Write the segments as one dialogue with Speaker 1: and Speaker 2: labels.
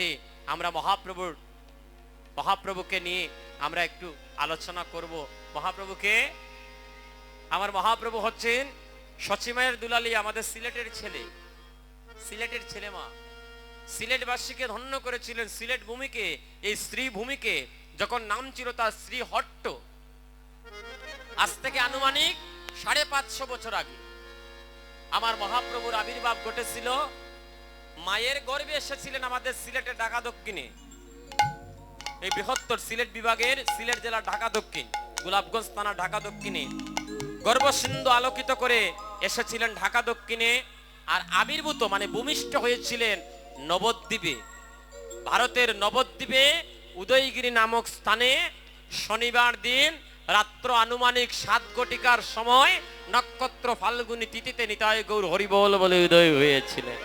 Speaker 1: মধ্যে আমরা মহাপ্রভুর, মহাপ্রভুকে নিয়ে আমরা একটু আলোচনা করব। মহাপ্রভুকে, আমার মহাপ্রভু হচ্ছেন সচিমায়ের দুলালি, আমাদের সিলেটের ছেলে। সিলেটের ছেলে মা। সিলেটবাসীকে ধন্য করেছিলেন। সিলেট ভূমিকে, এই স্ত্রী ভূমিকে যখন নাম ছিল তার স্ত্রী হট্ট। আজ থেকে আনুমানিক সাড়ে পাঁচশো বছর আগে আমার মহাপ্রভুর আবির্ভাব ঘটেছিল মায়ের গর্বে এসেছিলেন আমাদের সিলেটের ঢাকা দক্ষিণে। এই বৃহত্তর সিলেট বিভাগের সিলেট জেলা ঢাকা দক্ষিণ, গোলাপগঞ্জ থানা ঢাকা দক্ষিণে। গর্ভসিন্ধু আলোকিত করে এসেছিলেন ঢাকা দক্ষিণে আর আবির্ভূত মানে ভূমিষ্ঠ হয়েছিলেন নবদ্বীপে। ভারতের নবদ্বীপে উদয়গিরি নামক স্থানে শনিবার দিন রাত্র আনুমানিক সাত ঘটিকার সময় নক্ষত্র ফাল্গুনি তিথিতে নিতায় গৌর হরিবল বলে উদয় হয়েছিলেন।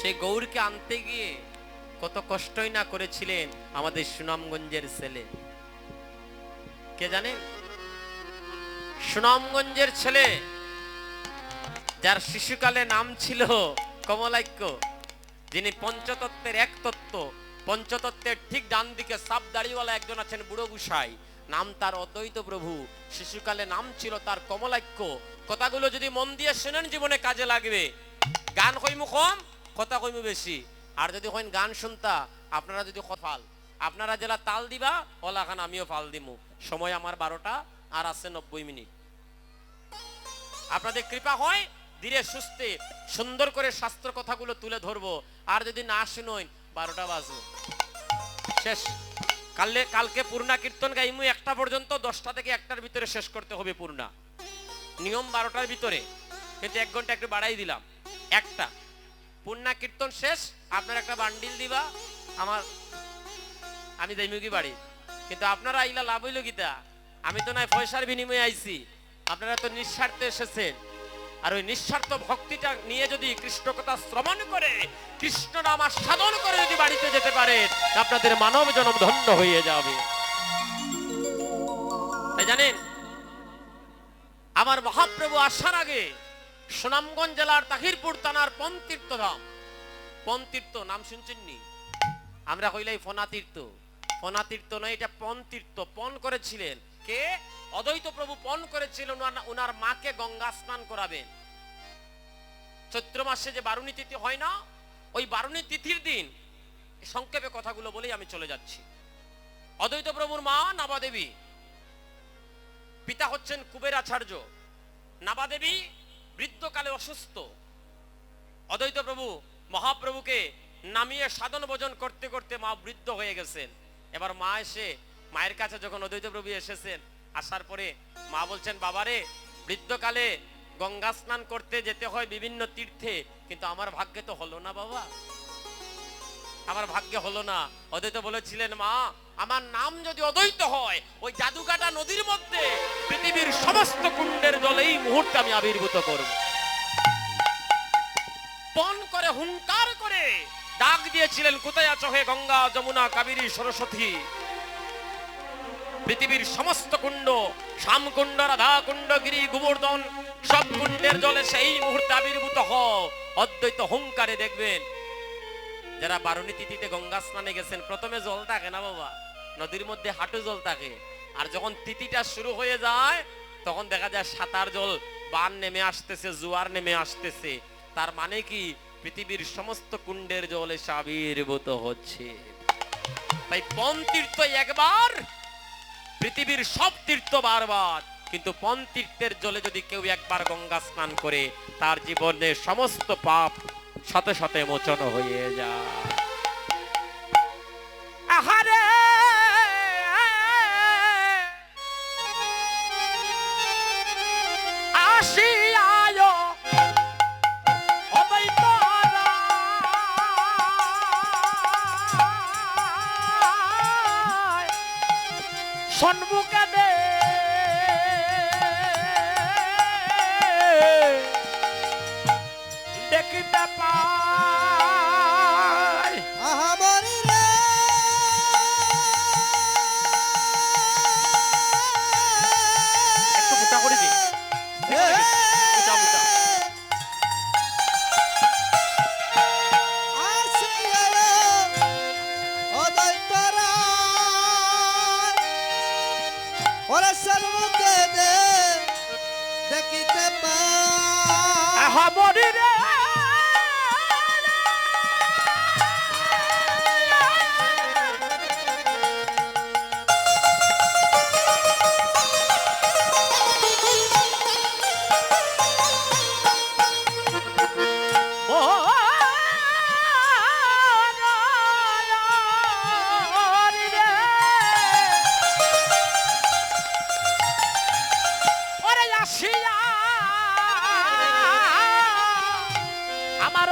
Speaker 1: সে গৌরকে আনতে গিয়ে কত কষ্টই না করেছিলেন আমাদের সুনামগঞ্জের ছেলে। কে জানেন সুনামগঞ্জের ছেলে, যার শিশুকালে নাম ছিল কমলাক্য যিনি পঞ্চতত্ত্বের এক তত্ত্ব, পঞ্চতত্ত্বের ঠিক ডান দিকে সাপ দাড়িওয়ালা একজন আছেন বুড়ো গুসাই। নাম তার অদ্বৈত প্রভু। শিশুকালে নাম ছিল তার কমলাক্য কথাগুলো যদি মন দিয়ে শোনেন, জীবনে কাজে লাগবে। গান কইমু কম কথা কইমু বেশি। আর যদি হইন গান শুনতা, আপনারা যদি ফাল। আপনারা জেলা তাল দিবা ওলা খান আমিও ফাল দিমু। সময় আমার বারোটা, আর আছে নব্বই মিনিট। আপনাদের কৃপা হয়, ধীরে সুস্থে, সুন্দর করে শাস্ত্র কথাগুলো তুলে ধরবো। আর যদি না শুনোই বারোটা বাজবো শেষ। কালকে কালকে পূর্ণা কীর্তন গাইমু, একটা পর্যন্ত, দশটা থেকে একটার ভিতরে শেষ করতে হবে পূর্ণা। নিয়ম বারোটার ভিতরে। কিন্তু এক ঘণ্টা একটু বাড়াই দিলাম। একটা। পূর্ণা কীর্তন শেষ, আপনার একটা বান্ডিল দিবা, আমার, আমি দেইমুগি বাড়ি। কিন্তু আপনারা আইলা লাভ হইল গীতা আমি তো নয় পয়সার বিনিময়ে আইছি। আপনারা তো নিঃস্বার্থে এসেছেন। আর ওই নিঃস্বার্থ ভক্তিটা নিয়ে যদি কৃষ্ণ কথা শ্রবণ করে, কৃষ্ণ নাম সাধন করে যদি বাড়িতে যেতে পারেন, আপনাদের মানব জনম ধন্য হয়ে যাবে। তাই জানেন? আমার মহাপ্রভু আসার আগে সুনামগঞ্জ জেলার তাহিরপুর থানার পন্তীর্থধাম। পন্তীর্থ, নাম শুনছেন নি? আমরা কইলাই ফনাতীর্থ। ফনাতীর্থ নয়, এটা পন তীর্থ পন করেছিলেন। কে? অদ্বৈত প্রভু পন করেছিলেন, উনার মাকে গঙ্গা স্নান করাবেন। চৈত্র মাসে যে বারুণী তিথি হয় না, ওই বারুণী তিথির দিন সংক্ষেপে কথাগুলো বলেই আমি চলে যাচ্ছি। অদ্বৈত প্রভুর মা নাবাদেবী। পিতা হচ্ছেন কুবের আচার্য নাবাদেবী বৃদ্ধকালে অসুস্থ। অদ্বৈত প্রভু মহাপ্রভুকে নামিয়ে সাধন ভোজন করতে করতে মা বৃদ্ধ হয়ে গেছেন। এবার মা এসে মায়ের কাছে যখন অদ্বৈত প্রভু এসেছেন, আসার পরে মা বলছেন, বাবারে, বৃদ্ধকালে গঙ্গা স্নান করতে যেতে হয় বিভিন্ন তীর্থে, কিন্তু আমার ভাগ্যে তো হলো না বাবা। আমার ভাগ্যে হলো না। অদ্বৈত বলেছিলেন, মা আমার নাম যদি অদ্বৈত হয়, ওই জাদুকাটা নদীর মধ্যে পৃথিবীর সমস্ত কুণ্ডের জলে এই মুহূর্তে আমি আবির্ভূত করব। পণ করে হুঙ্কার করে ডাক দিয়েছিলেন, কোথায় আছো হে গঙ্গা, যমুনা, কাবেরী, সরস্বতী? পৃথিবীর সমস্ত কুণ্ড, শ্যামকুণ্ড রাধা কুণ্ড গিরি, গোবর্ধন, সব কুণ্ডের জলে সেই মুহূর্তে আবির্ভূত হ অদ্বৈত হুঙ্কারে দেখবেন, যারা বারুণী তিথিতে গঙ্গা স্নানে গেছেন, প্রথমে জল থাকে না বাবা। নদীর মধ্যে হাঁটু জল থাকে। আর যখন তিথিটা শুরু হয়ে যায়, তখন দেখা যায় সাঁতার জল বান নেমে আসতেছে, জোয়ার নেমে আসতেছে। তার মানে কি? পৃথিবীর সমস্ত কুণ্ডের জল এসে আবির্ভূত হচ্ছে। তাই পন তীর্থ একবার, পৃথিবীর সব তীর্থ বারবার। কিন্তু পন তীর্থের জলে যদি কেউ একবার গঙ্গা স্নান করে, তার জীবনে সমস্ত পাপ সাথে সাথে মোচন হয়ে যায়। আহারে! সন্মুখে বড়
Speaker 2: আমার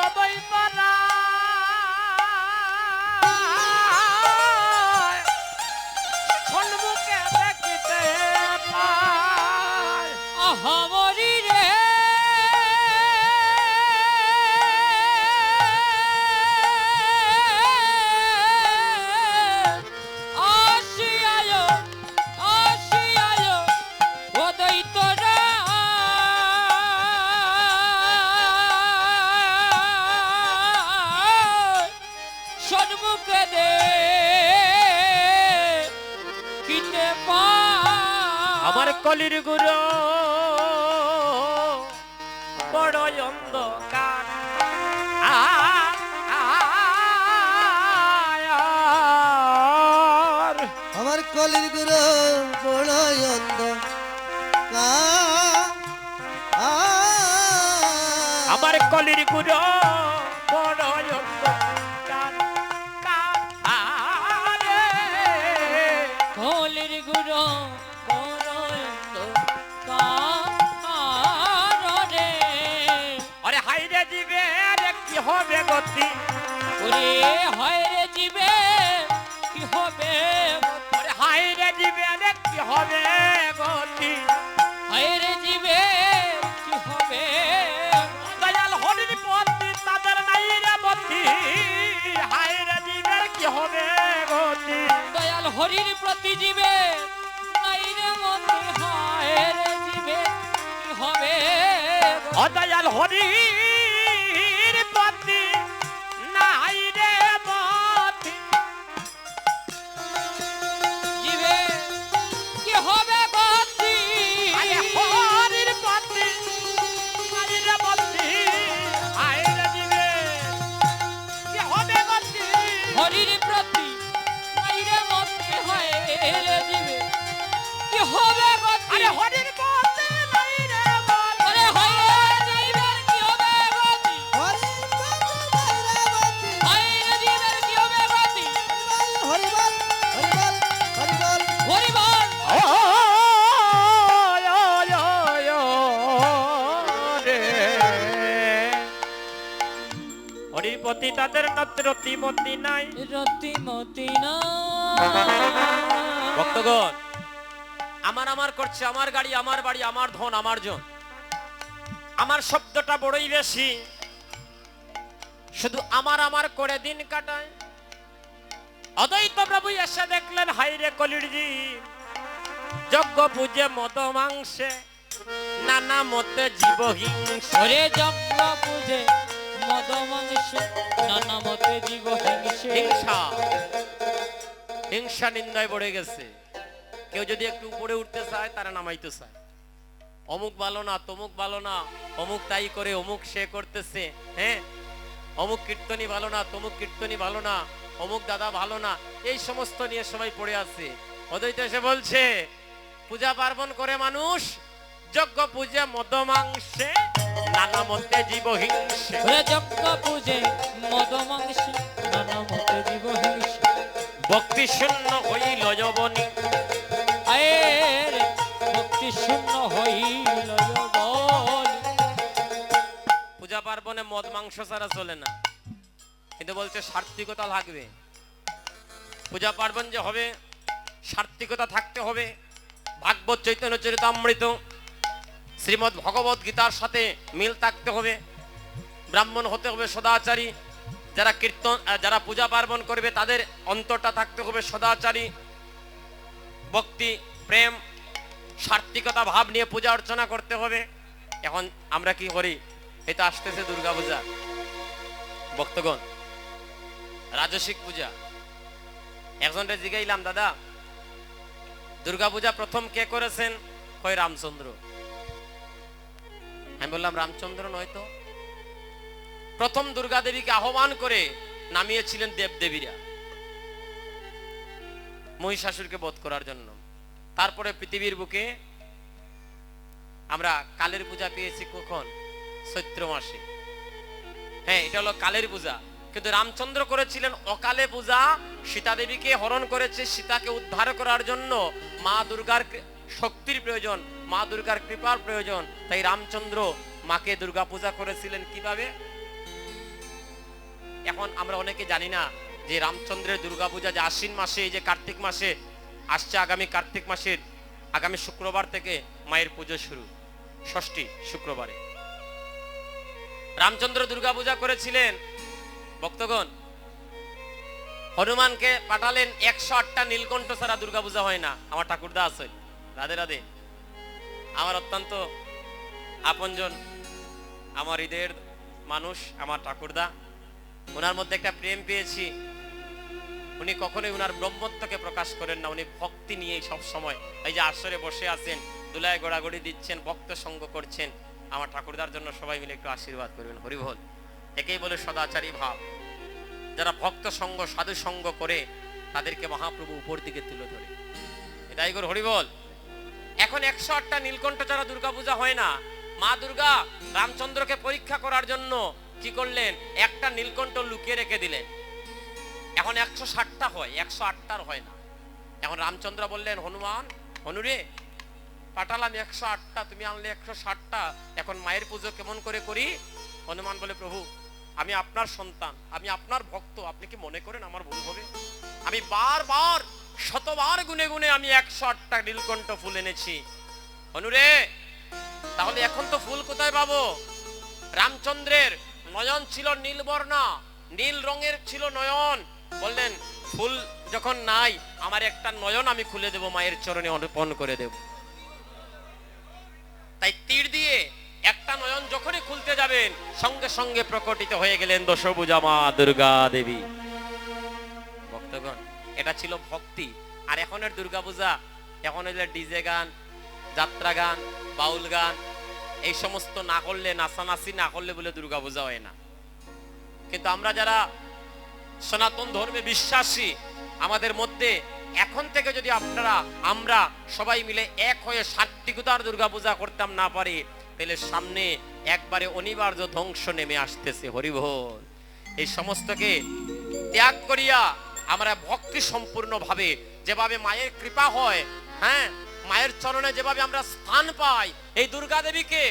Speaker 1: কলির গুরু বড় অন্ধকার।
Speaker 2: আমার কলির গুরু বড় অন্ধ
Speaker 1: আমার কলির গুরু গতি
Speaker 3: ওরে হয় রে জীবে কি হবে
Speaker 1: আরে হাইরে দিবে রে কি হবে গতি
Speaker 3: হয় রে জীবে কি হবে?
Speaker 1: দয়াল হরির পতি তাদের নাই রে মতি হাইরে দিবে কি হবে গতি
Speaker 3: দয়াল হরির প্রতি জীবে নাই রে মতি। হয় রে জীবে কি হবে
Speaker 1: অদয়াল হরির হরিপতি তাদের নত্রতি মতি নাই।
Speaker 3: রতি মতি না
Speaker 1: ভক্তগণ আমার আমার করছে আমার গাড়ি আমার বাড়ি আমার ধন আমার জন। আমার শব্দটা বড়ই বেশি। শুধু আমার আমার করে দিন কাটায়। অদ্বৈত প্রভু এসে দেখলেন হাইরে কলিরজি যজ্ঞ পূজে মত মাংসে নানা মতে জীব হিংসে।
Speaker 3: ওরে যজ্ঞ বুঝে হিংসা
Speaker 1: নিন্দায় পড়ে গেছে। কেউ যদি একটু উপরে উঠতে চায়, তারা নামাইতে চায়। অমুক ভালো না, তমুক ভালো না, অমুক তাই করে, অমুক সে করতেছে হ্যাঁ? অমুক কীর্তনী ভালো না, তমুক কীর্তনী ভালো না, অমুক দাদা ভালো না, এই সমস্ত নিয়ে সবাই পড়ে আছে। অদ্বৈত এসে বলছে, পূজা পার্বণ করে মানুষ যজ্ঞ পূজা মদ মাংসে নানা মতে জীব হিংসে।
Speaker 3: যজ্ঞ বুঝে মদ মাংসে নানা মতে জীব হিংসে।
Speaker 1: ভক্তি শূন্য হইল যবনী।
Speaker 3: আয়ের ভক্তি শূন্য হইল
Speaker 1: পূজা পার্বণে মদ মাংস ছাড়া চলে না। কিন্তু বলছে সার্থিকতা লাগবে। পূজা পার্বণ যে হবে সার্থিকতা থাকতে হবে। ভাগবত চৈতন্য চরিতামৃত। শ্রীমদ ভগবত গীতার সাথে মিল থাকতে হবে। ব্রাহ্মণ হতে হবে সদাচারী। যারা কীর্তন যারা পূজা পার্বণ করবে, তাদের অন্তরটা থাকতে হবে সদাচারী। ভক্তি, প্রেম সার্থিকতা ভাব নিয়ে পূজা অর্চনা করতে হবে। এখন আমরা কি করি? এটা আসতেছে দুর্গা পূজা ভক্তগণ, রাজসিক পূজা। একজনরে জিগাইলাম, দাদা দুর্গা পূজা প্রথম কে করেছেন? কয়, রামচন্দ্র। আমি বললাম রামচন্দ্র নয় তো প্রথম দুর্গা দেবীকে আহ্বান করে নামিয়েছিলেন দেবদেবীরা মহিষাসুরকে বধ করার জন্য। তারপরে পৃথিবীর বুকে আমরা কালের পূজা পেয়েছি কখন? চৈত্র মাসে। হ্যাঁ এটা হলো কালের পূজা। কিন্তু রামচন্দ্র করেছিলেন অকালে পূজা। সীতা দেবীকে হরণ করেছে, সীতাকে উদ্ধার করার জন্য মা দুর্গার শক্তির প্রয়োজন। মা দুর্গার কৃপার প্রয়োজন। তাই রামচন্দ্র মাকে দুর্গা পূজা করেছিলেন কীভাবে? এখন আমরা অনেকে জানি না যে রামচন্দ্রের দুর্গাপূজা যে আশ্বিন মাসে, এই যে কার্তিক মাসে, আসছে আগামী কার্তিক মাসের, আগামী শুক্রবার থেকে মায়ের পুজো শুরু, ষষ্ঠী শুক্রবারে। রামচন্দ্র দুর্গাপূজা করেছিলেন, ভক্তগণ, হনুমানকে পাঠালেন একশো আটটা নীলকণ্ঠ ছাড়া দুর্গাপূজা হয় না। আমার ঠাকুরদা আছে রাধে রাধে। আমার অত্যন্ত আপনজন, আমার হৃদয়ের মানুষ, আমার ঠাকুরদা। ওনার মধ্যে একটা প্রেম পেয়েছি। উনি কখনোই উনার ব্রহ্মত্বকে প্রকাশ করেন না। উনি ভক্তি নিয়ে সব সময় এই যে আসরে বসে আছেন, দুলায় গোড়াগড়ি দিচ্ছেন, ভক্ত সঙ্গ করছেন, আমার ঠাকুরদার জন্য সবাই মিলে একটু আশীর্বাদ করবেন। হরিবল, একেই বলে সদাচারী ভাব। যারা ভক্ত সঙ্গ, সাধু সঙ্গ করে, তাদেরকে মহাপ্রভু উপর দিকে তুলে ধরে। এটাই করে হরিবল। এখন একশো আটটা নীলকণ্ঠ ছাড়া দুর্গাপূজা হয় না। মা দুর্গা, রামচন্দ্রকে পরীক্ষা করার জন্য কি করলেন? একটা নীলকণ্ঠ লুকিয়ে রেখে দিলেন। এখন একশো ষাটটা হয়, একশো আটটার হয় না। এখন রামচন্দ্র বললেন, হনুমান হনুরে পাঠালাম একশো আটটা, তুমি আনলে একশো ষাটটা। এখন মায়ের পুজো কেমন করে করি? হনুমান বলে, প্রভু, আমি আপনার সন্তান, আমি আপনার ভক্ত, আপনি কি মনে করেন আমার ভুল হবে? আমি বারবার শতবার গুনে গুনে আমি একশো আটটা নীলকণ্ঠ ফুল এনেছি। অনুরে, তাহলে এখন তো ফুল কোথায় পাবো? রামচন্দ্রের নয়ন ছিল নীলবর্ণা, নীল রঙের ছিল নয়ন। বললেন, ফুল যখন নাই, আমার একটা নয়ন আমি খুলে দেব, মায়ের চরণে অর্পণ করে দেব। তাই তীর দিয়ে একটা নয়ন যখনই খুলতে যাবেন, সঙ্গে সঙ্গে প্রকটিত হয়ে গেলেন দশভুজা মা দুর্গা দেবী। এটা ছিল ভক্তি। আর এখনের দুর্গাপূজা এখন হইলে ডিজে গান, যাত্রা গান, বাউল গান, এই সমস্ত না করলে, নাচানাচি না করলে বলে দুর্গাপূজা হয় না। কিন্তু আমরা যারা সনাতন ধর্মে বিশ্বাসী, আমাদের মধ্যে এখন থেকে যদি আপনারা, আমরা সবাই মিলে এক হয়ে সাত্বিকতার দুর্গাপূজা করতাম না পারি, তাহলে সামনে একবারে অনিবার্য ধ্বংস নেমে আসতেছে, হরিবোল। এই সমস্তকে ত্যাগ করিয়া আমরা ভক্তি সম্পূর্ণ ভাবে যেভাবে মায়ের কৃপা হয় হ্যাঁ? মায়ের চরণে যেভাবে আমরা স্থান পাই, এই দুর্গা দেবীকে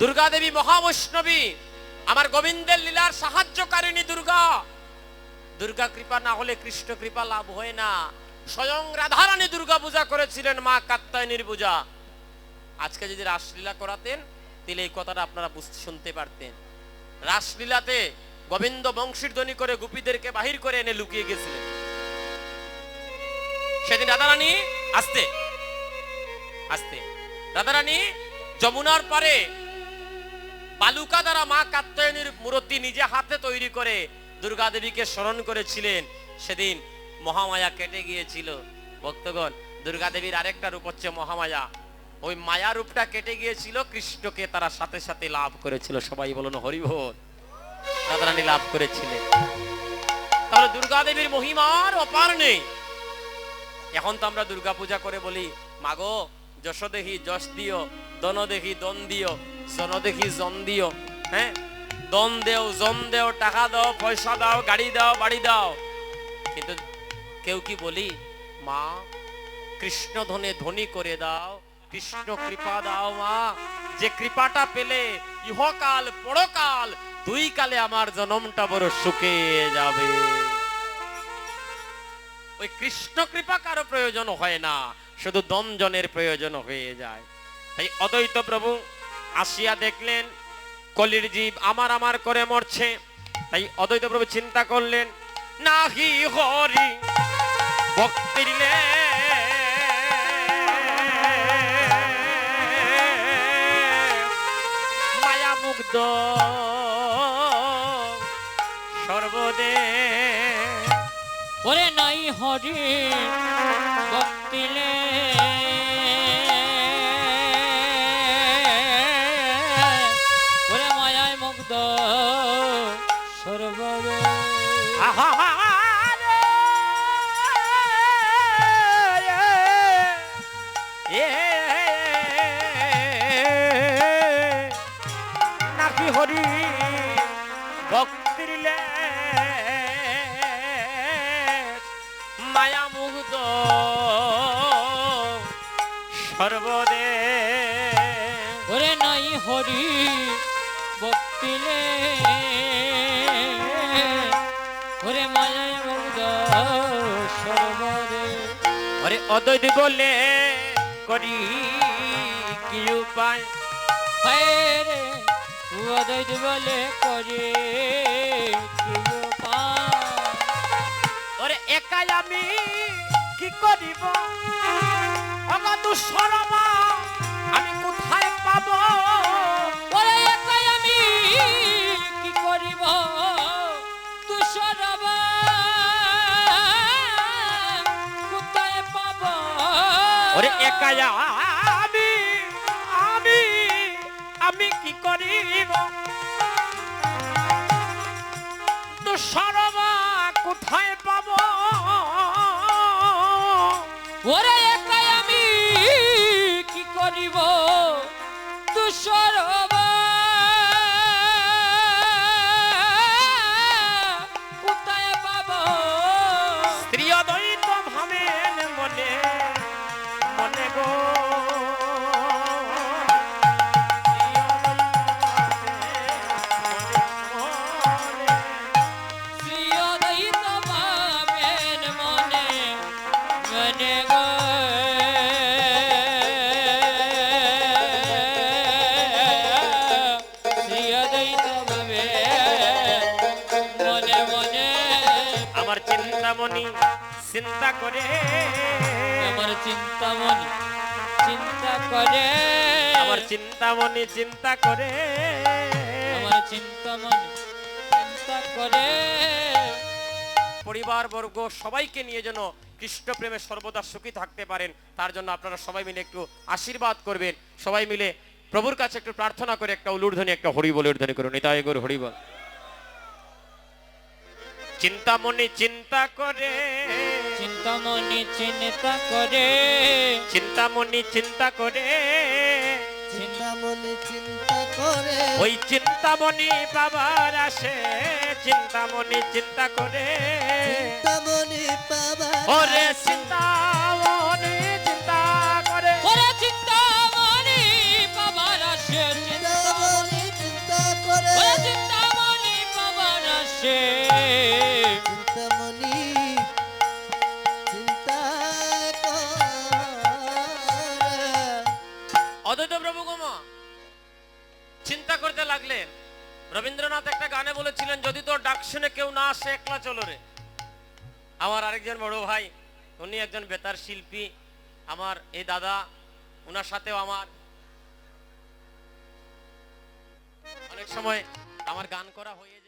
Speaker 1: দুর্গা দেবী মহাবৈষ্ণবী, আমার গোবিন্দের লীলার সাহায্যকারিণী দুর্গা। দুর্গা কৃপা না হলে কৃষ্ণ কৃপা লাভ হয় না। স্বয়ং রাধারানী দুর্গা পূজা করেছিলেন মা কাত্তায়নীর পূজা। আজকে যদি রাসলীলা করাতেন, তাহলে এই কথাটা আপনারা বুঝতে শুনতে পারতেন। রাসলীলাতে গোবিন্দ বংশীর ধ্বনি করে গোপীদেরকে বাহির করে এনে লুকিয়ে গেছিলেন। সেদিন রাধারানী আসতে আসতে। রাধারানী যমুনার পারে বালুকা দ্বারা মা কাত্যায়নীর মূর্তি নিজে হাতে তৈরি করে দুর্গা দেবীকে স্মরণ করেছিলেন। সেদিন মহামায়া কেটে গিয়েছিল। ভক্তগণ, দুর্গা দেবীর আরেকটা রূপ হচ্ছে মহামায়া। ওই মায়া রূপটা কেটে গিয়েছিল, কৃষ্ণকে তারা সাথে সাথে লাভ করেছিল। সবাই বলুন হরিভোর রাধারানী লাভ করেছিলেন। তাহলে দুর্গা দেবীর মহিমার অপার নেই। এখন তো আমরা দুর্গা পূজা করে বলি, মাগো যশ দেখি যশ দিও দন দেখি দন দিও জন দেখি জন দিও হ্যাঁ? দন দেও, জন দেও, টাকা দাও, পয়সা দাও, গাড়ি দাও, বাড়ি দাও। কিন্তু কেউ কি বলি, মা, কৃষ্ণ ধনে ধনী করে দাও, কৃষ্ণ কৃপা দাও মা, যে কৃপাটা পেলে ইহকাল পরকাল দুই কালে আমার জনমটা বড় সুখে যাবে। ওই কৃষ্ণ কৃপা কারও প্রয়োজন হয় না, শুধু দমজনের প্রয়োজন হয়ে যায়। তাই অদ্বৈত প্রভু আসিয়া দেখলেন, কলির জীব আমার আমার করে মরছে। তাই অদ্বৈত প্রভু চিন্তা করলেন, নাহি হরি ভক্তিলে মায়া মুগ্ধ
Speaker 3: হরি ভক্তিলে ওরে মায়ায় মুগ্ধ সর্বরে
Speaker 1: আহারে, হরি
Speaker 3: ভক্তিলে ওরে মায়ায় মুগ্ধ সর্বরে
Speaker 1: অরে অদ্বৈত বলে করি কি উপায়?
Speaker 3: রে বলে করে কি উপায়?
Speaker 1: ওরে একাই আমি কি করিব? আমার দুঃসরমা আমি কোথায় পাব?
Speaker 3: একাই আমি
Speaker 1: আমি আমি কি করি তো সরবা কোথায় করে।
Speaker 3: আমার চিন্তামণি চিন্তা করে।
Speaker 1: আমার চিন্তামণি চিন্তা করে।
Speaker 3: আমার চিন্তামণি চিন্তা করে।
Speaker 1: পরিবার বর্গ সবাইকে নিয়ে যেন কৃষ্ণ প্রেমে সর্বদা সুখী থাকতে পারেন তার জন্য আপনারা সবাই মিলে একটু আশীর্বাদ করবেন। সবাই মিলে প্রভুর কাছে একটু প্রার্থনা করে একটা উলুর্ধ্বনি একটা হরি বলে উর্ধ্বনি করুন। নিতাই গুরু হরি বল। চিন্তামণি চিন্তা করে।
Speaker 3: চিন্তামণি চিন্তা করে।
Speaker 1: চিন্তামণি চিন্তা করে।
Speaker 2: চিন্তামণি চিন্তা করে।
Speaker 1: ওই চিন্তামণি বাবার আসে। চিন্তামণি চিন্তা করে।
Speaker 2: চিন্তামণি পাবা
Speaker 1: ওরে চিন্তামণি চিন্তা করে।
Speaker 3: ওরে চিন্তামণি
Speaker 1: রবীন্দ্রনাথ একটা গানে বলেছিলেন, যদি তোর ডাক শুনে কেউ না আসে একলা চলো রে। আমার আরেকজন বড় ভাই, উনি একজন বেতার শিল্পী, আমার এই দাদা ওনার সাথেও আমার। অনেক সময় আমার গান করা হয়ে